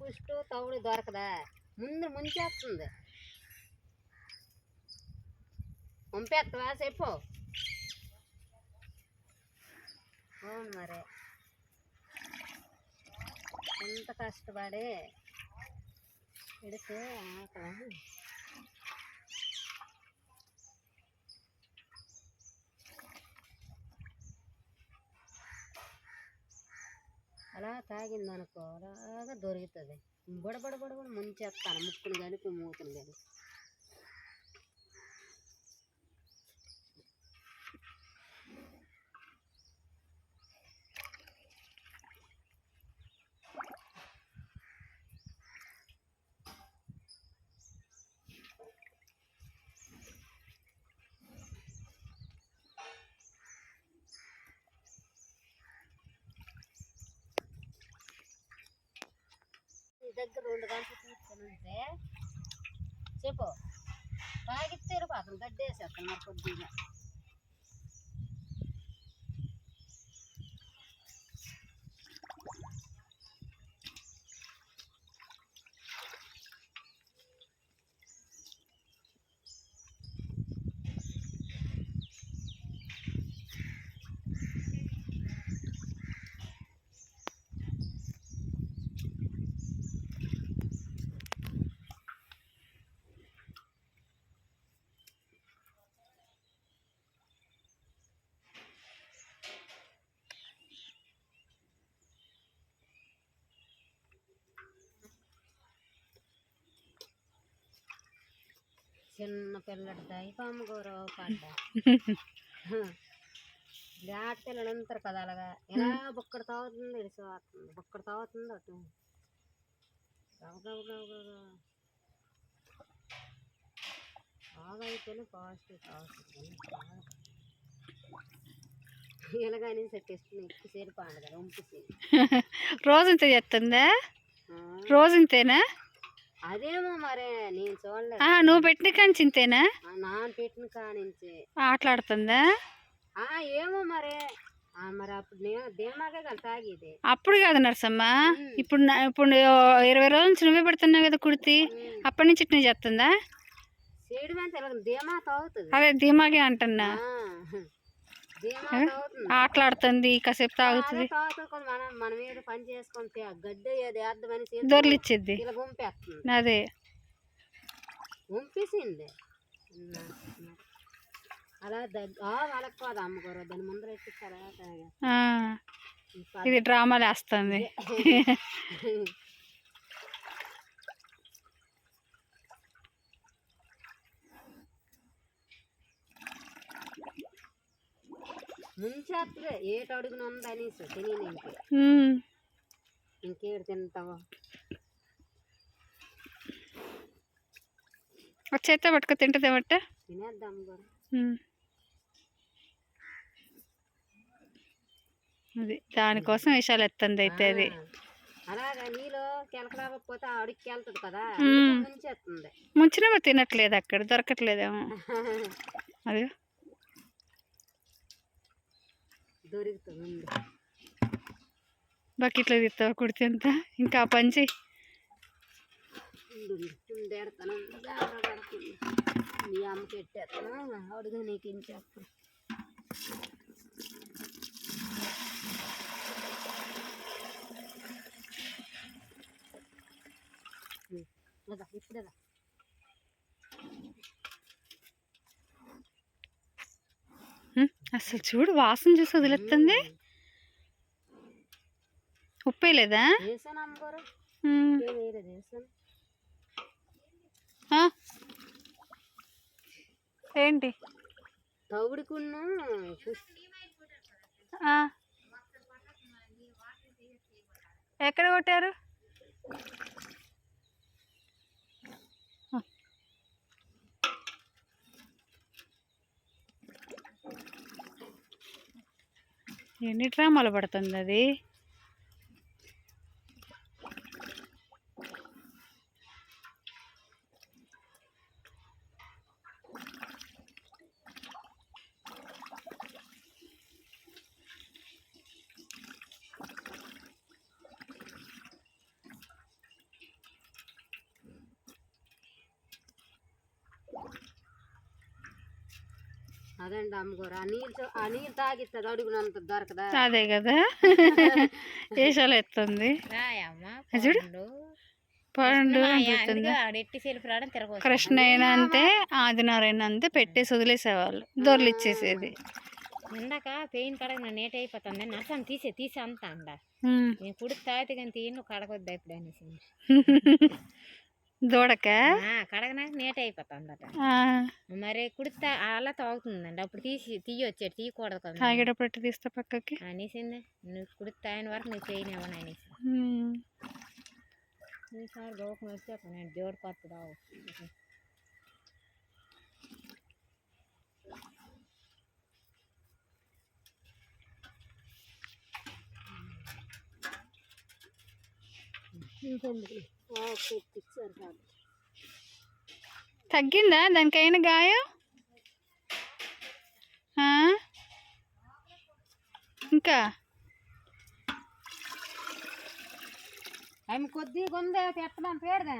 పుష్టు తవుడు దొరకదా? ముందు ముంచేస్తుంది. పంపేస్తావా చెప్పు. అవును మరి. ఎంత కష్టపడి పెడితే ఆకలి. అలా తాగింది అనుకో అలాగా దొరుకుతుంది. బుడబడ బుడబడ ముంచేస్తాను ముక్కును కలిపి మూతును కలిపి దగ్గర రెండు గంటలు తీసుకొని ఉంటే చెప్పు. తాగితే వెళ్ళిపోతాను గడ్డేసేస్తాను మరి కొద్దిగా. చిన్న పిల్లడి దైపమ్మ గౌరవ ఆట. పిల్లలు ఉంటారు కదా అలాగా. ఎలా బొక్కడ తాగుతుంది వస్తుంది బొక్కడ తాగుతుంది అటు. గవ గవ గవ గవ బాగా అయితేనే పాజిటివ్ తాగుతుంది ఇలాగని సెట్టేసుకుని ఎక్కువసేపు పండుగ ఉంపిసి రోజు ఇంత చేస్తుందా? రోజు ఇంతేనా? అదేమో మరే నేను చూడలేదు. నువ్వు పెట్టిన కాంచి ఇంతేనా ఆ నాన్న పెట్టిన కానించి ఆటలాడుతుందా? ఏమో మరి. మరి అప్పుడు నేను ధీమాగా కదా తాగేది. అప్పుడు కాదు నరసమ్మ. ఇప్పుడు ఇప్పుడు ఇరవై రోజుల నుంచి నువ్వే పెడుతున్నావు కదా కుర్తి. అప్పటి నుంచి ఇట్నే చేస్తుందా? సీడు మీద ఇలా ధీమా తాగుతుంది. అదే ధీమాగే అంటున్నా. ఆటలాడుతుంది కాసేపు తాగుతుంది. గుంపేస్తుంది. అదే. గుంపేసింది. అలా అమ్మగారు దాని ముందర ఇది డ్రామాలు వేస్తుంది ముంచేస్తుంది ఏటు అడుగున ఉంది అనేసి ఇంకే. ఇంకేడు తింటావో? చేత్తో పట్టుకో తింటుంది బట్ట తినేద్దాం అది దానికోసం విషయాలు ఎత్తుంది అయితే అది. అలాగా నీలో అడుగుకి వెళ్తుంది కదా మ్మ్. ముంచేస్తుంది ముంచిన తినట్లేదు అక్కడ దొరకట్లేదేమో. అది దొరుకుతుంది బకెట్లో తీస్తావా కుడితే అంతా? ఇంకా పంచి ఉండేడతాను జాగ్రత్త పడుతుంది మీ అమ్మకి ఎట్టేస్తాను అడుగు నీకు ఇంచేస్తాను ఇప్పుడేదా అసలు చూడు వాసన చూసి వదిలేస్తుంది ఉప్పే లేదా? ఏంటి? తవుడుకున్న. ఎక్కడ కొట్టారు? ఎన్ని డ్రామాలు పడుతుంది అది? అదండి అమ్మగారు? ఆ నీళ్ళు చూ- ఆ నీళ్ళు తాగిస్తుంది అడుగునంత దొరకదా? అదే కదా. వేషాలు ఎత్తుంది? చూడు. పండు. అనిపిస్తుంది ఆడెట్టి సెల్ఫ్ రావడం తిరగవచ్చు. కృష్ణ అయినా అంతే ఆదినారాయణ అంతే పెట్టేసి వదిలేసేవాళ్ళు. దొరలు ఇచ్చేసేది. ఇందాక పెయిన్ కడగ నా నేట అయిపోతుంది. నర్సని తీసే తీసే అంత అండ. నేను కుడి తాగితే కానీ తీను కడగొద్దు ఇప్పుడు అనేసి దూడక? ఆ, కడగనాక నేట అయిపోతుందట. ఆ, మరి కుడితే అలా తాగుతుందండి. అప్పుడు తీసి తీయొచ్చాడు తీయకూడదు కదా తాగేటప్పుడు తీస్తా పక్కకి? అనేసింది. నువ్వు కుడి తాగిన వరకు నువ్వు చేయనివ్వను అనేసి. ఈసారి రోగం వస్తే నేను దేవుడు కొత్తదా తగ్గిందా? దానికైన గాయం? ఇంకా? ఆమె కొద్దిగా ఉందే పెట్టమని పేరుదా